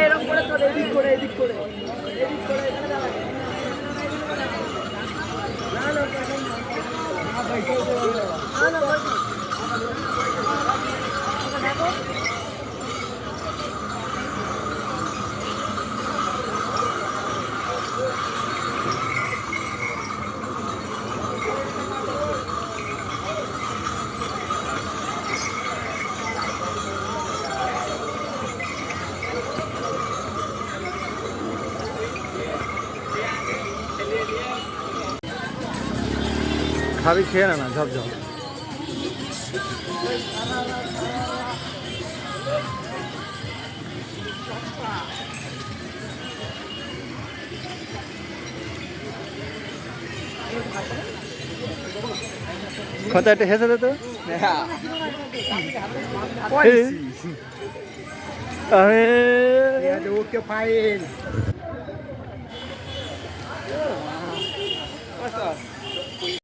এরকম করে তোর এদিক করে এদিক করে এদিক করে। না, না, না, না, খাবি খেয়ে না না ঝপঝপ কত একটা হেসে দে তো। আরে। Okay fine